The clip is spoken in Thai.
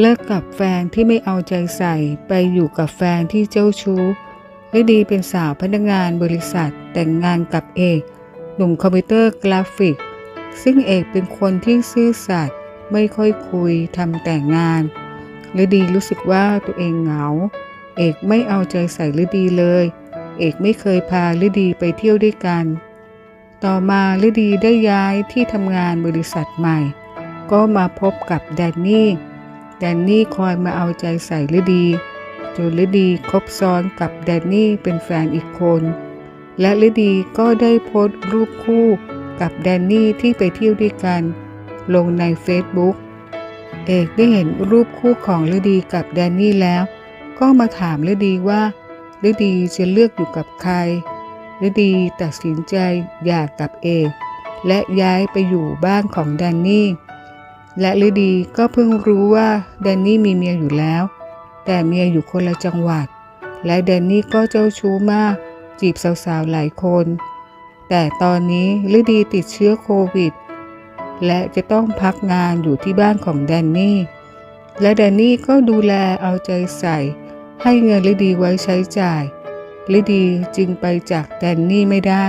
เลิกกับแฟนที่ไม่เอาใจใส่ไปอยู่กับแฟนที่เจ้าชู้ฤดีเป็นสาวพนักงานบริษัทแต่งงานกับเอกหนุ่มคอมพิวเตอร์กราฟิก ซึ่งเอกเป็นคนที่ซื่อสัตย์ไม่ค่อยคุยทำแต่งงานฤดีรู้สึกว่าตัวเองเหงา เอกไม่เอาใจใส่ฤดีเลย เอกไม่เคยพาฤดีไปเที่ยวด้วยกัน ต่อมาฤดีได้ย้ายที่ทำงานบริษัทใหม่ ก็มาพบกับแดนนี่ แดนนี่คอยมาเอาใจใส่ฤดี จนฤดีคบซ้อนกับแดนนี่เป็นแฟนอีกคน และฤดีก็ได้โพสต์รูปคู่กับแดนนี่ที่ไปเที่ยวด้วยกัน ลงในเฟซบุ๊กเอกได้เห็นรูปคู่ของฤดีกับแดนนี่แล้ว ก็มาถามฤดีว่าฤดีจะเลือกอยู่กับใครฤดีตัดสินใจหย่ากับเอกและย้ายไปอยู่บ้านของแดนนี่ และฤดีก็เพิ่งรู้ว่าแดนนี่มีเมียอยู่แล้ว แต่เมียอยู่คนละจังหวัด และแดนนี่ก็เจ้าชู้มาก จีบสาวๆหลายคน แต่ตอนนี้ฤดีติดเชื้อโควิด และจะต้องพักงานอยู่ที่บ้านของแดนนี่ และแดนนี่ก็ดูแลเอาใจใส่ ให้เงินฤดีไว้ใช้จ่ายฤดีจึงไปจากแดนนี่ไม่ได้